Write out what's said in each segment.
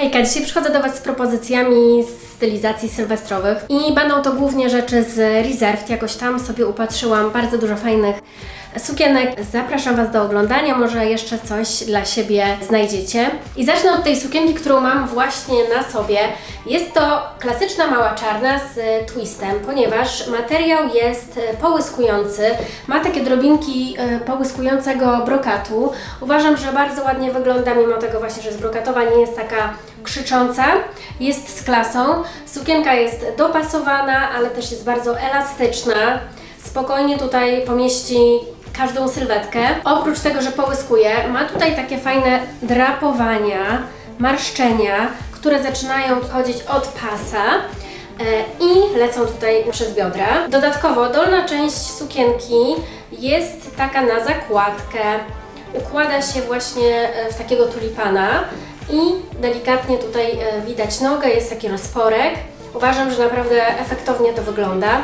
Hejka, dzisiaj przychodzę do Was z propozycjami stylizacji sylwestrowych i będą to głównie rzeczy z Reserved. Jakoś tam sobie upatrzyłam bardzo dużo fajnych sukienek. Zapraszam Was do oglądania, może jeszcze coś dla siebie znajdziecie. I zacznę od tej sukienki, którą mam właśnie na sobie. Jest to klasyczna mała czarna z twistem, ponieważ materiał jest e, połyskujący, ma takie drobinki e, połyskującego brokatu. Uważam, że bardzo ładnie wygląda, mimo tego właśnie, że jest brokatowa, nie jest taka krzycząca, jest z klasą. Sukienka jest dopasowana, ale też jest bardzo elastyczna. Spokojnie tutaj pomieści każdą sylwetkę. Oprócz tego, że połyskuje, ma tutaj takie fajne drapowania, marszczenia, które zaczynają chodzić od pasa e, i lecą tutaj przez biodra. Dodatkowo dolna część sukienki jest taka na zakładkę. Układa się właśnie e, w takiego tulipana i delikatnie tutaj e, widać nogę, jest taki rozporek. Uważam, że naprawdę efektownie to wygląda.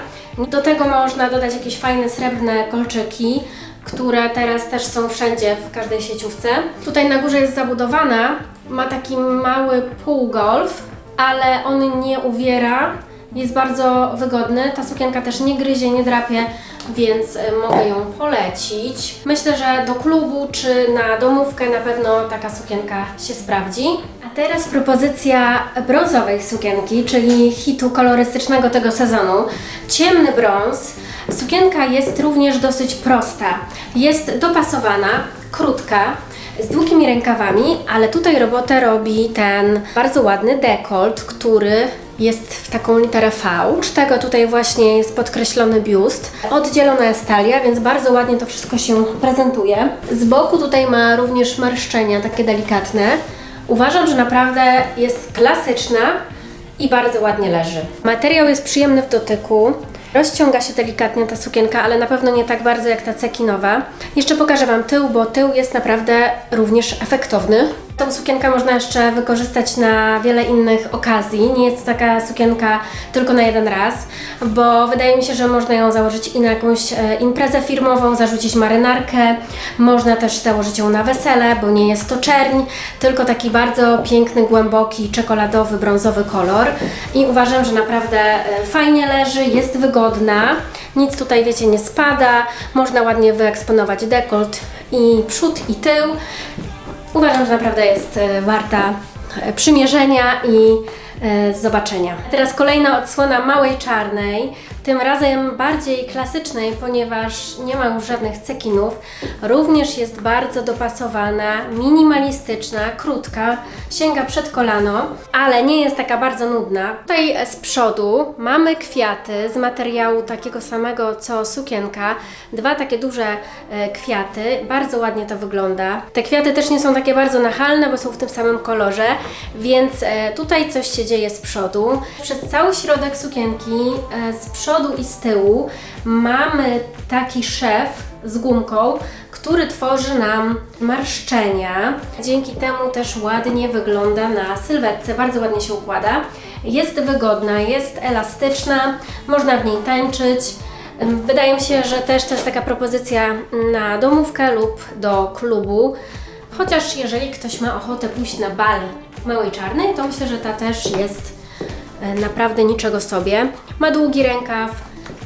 Do tego można dodać jakieś fajne srebrne kolczyki, które teraz też są wszędzie, w każdej sieciówce. Tutaj na górze jest zabudowana, ma taki mały półgolf, ale on nie uwiera, jest bardzo wygodny. Ta sukienka też nie gryzie, nie drapie, więc e, mogę ją polecić. Myślę, że do klubu czy na domówkę na pewno taka sukienka się sprawdzi. Teraz propozycja brązowej sukienki, czyli hitu kolorystycznego tego sezonu. Ciemny brąz. Sukienka jest również dosyć prosta. Jest dopasowana, krótka, z długimi rękawami, ale tutaj robotę robi ten bardzo ładny dekolt, który jest w taką literę V. Z tego tutaj właśnie jest podkreślony biust. Oddzielona jest talia, więc bardzo ładnie to wszystko się prezentuje. Z boku tutaj ma również marszczenia, takie delikatne. Uważam, że naprawdę jest klasyczna i bardzo ładnie leży. Materiał jest przyjemny w dotyku. Rozciąga się delikatnie ta sukienka, ale na pewno nie tak bardzo jak ta cekinowa. Jeszcze pokażę Wam tył, bo tył jest naprawdę również efektowny. Tą sukienkę można jeszcze wykorzystać na wiele innych okazji. Nie jest to taka sukienka tylko na jeden raz, bo wydaje mi się, że można ją założyć i na jakąś e, imprezę firmową, zarzucić marynarkę. Można też założyć ją na wesele, bo nie jest to czerń, tylko taki bardzo piękny, głęboki, czekoladowy, brązowy kolor. I uważam, że naprawdę e, fajnie leży, jest wygodna. Nic tutaj, wiecie, nie spada. Można ładnie wyeksponować dekolt i przód i tył. Uważam, że naprawdę jest e, warta e, przymierzenia i zobaczenia. Teraz kolejna odsłona małej czarnej, tym razem bardziej klasycznej, ponieważ nie ma już żadnych cekinów. Również jest bardzo dopasowana, minimalistyczna, krótka, sięga przed kolano, ale nie jest taka bardzo nudna. Tutaj z przodu mamy kwiaty z materiału takiego samego co sukienka, dwa takie duże e, kwiaty, bardzo ładnie to wygląda. Te kwiaty też nie są takie bardzo nachalne, bo są w tym samym kolorze, więc e, tutaj coś się dzieje z przodu. Przez cały środek sukienki e, z przodu i z tyłu mamy taki szef z gumką, który tworzy nam marszczenia. Dzięki temu też ładnie wygląda na sylwetce, bardzo ładnie się układa. Jest wygodna, jest elastyczna, można w niej tańczyć. Wydaje mi się, że też to jest taka propozycja na domówkę lub do klubu. Chociaż jeżeli ktoś ma ochotę pójść na bal małej czarnej, to myślę, że ta też jest e, naprawdę niczego sobie. Ma długi rękaw,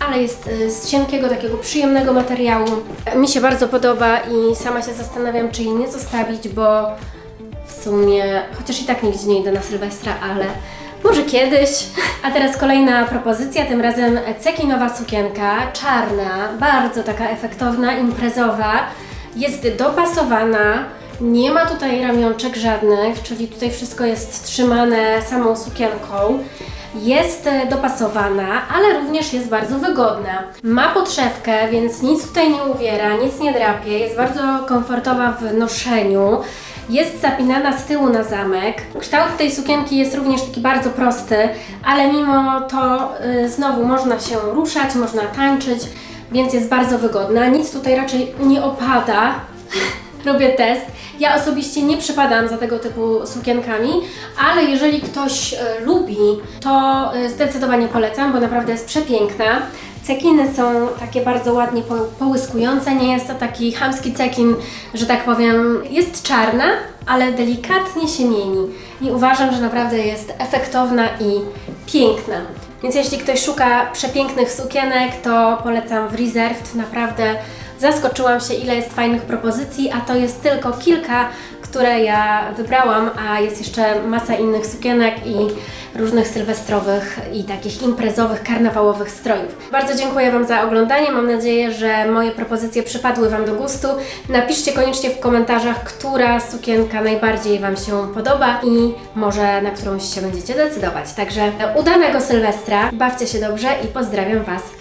ale jest e, z cienkiego, takiego przyjemnego materiału. E, Mi się bardzo podoba i sama się zastanawiam, czy jej nie zostawić, bo w sumie, chociaż i tak nigdzie nie idę na Sylwestra, ale może kiedyś. A teraz kolejna propozycja, tym razem cekinowa sukienka, czarna, bardzo taka efektowna, imprezowa. Jest dopasowana, nie ma tutaj ramionczek żadnych, czyli tutaj wszystko jest trzymane samą sukienką. Jest e, dopasowana, ale również jest bardzo wygodna. Ma podszewkę, więc nic tutaj nie uwiera, nic nie drapie, jest bardzo komfortowa w noszeniu. Jest zapinana z tyłu na zamek. Kształt tej sukienki jest również taki bardzo prosty, ale mimo to y, znowu można się ruszać, można tańczyć, więc jest bardzo wygodna. Nic tutaj raczej nie opada. Robię test. Ja osobiście nie przypadam za tego typu sukienkami, ale jeżeli ktoś e, lubi, to e, zdecydowanie polecam, bo naprawdę jest przepiękna. Cekiny są takie bardzo ładnie po, połyskujące, nie jest to taki chamski cekin, że tak powiem, jest czarna, ale delikatnie się mieni. I uważam, że naprawdę jest efektowna i piękna. Więc jeśli ktoś szuka przepięknych sukienek, to polecam w Reserved. Naprawdę zaskoczyłam się, ile jest fajnych propozycji, a to jest tylko kilka, które ja wybrałam, a jest jeszcze masa innych sukienek i różnych sylwestrowych i takich imprezowych, karnawałowych strojów. Bardzo dziękuję Wam za oglądanie. Mam nadzieję, że moje propozycje przypadły Wam do gustu. Napiszcie koniecznie w komentarzach, która sukienka najbardziej Wam się podoba i może na którąś się będziecie decydować. Także udanego Sylwestra, bawcie się dobrze i pozdrawiam Was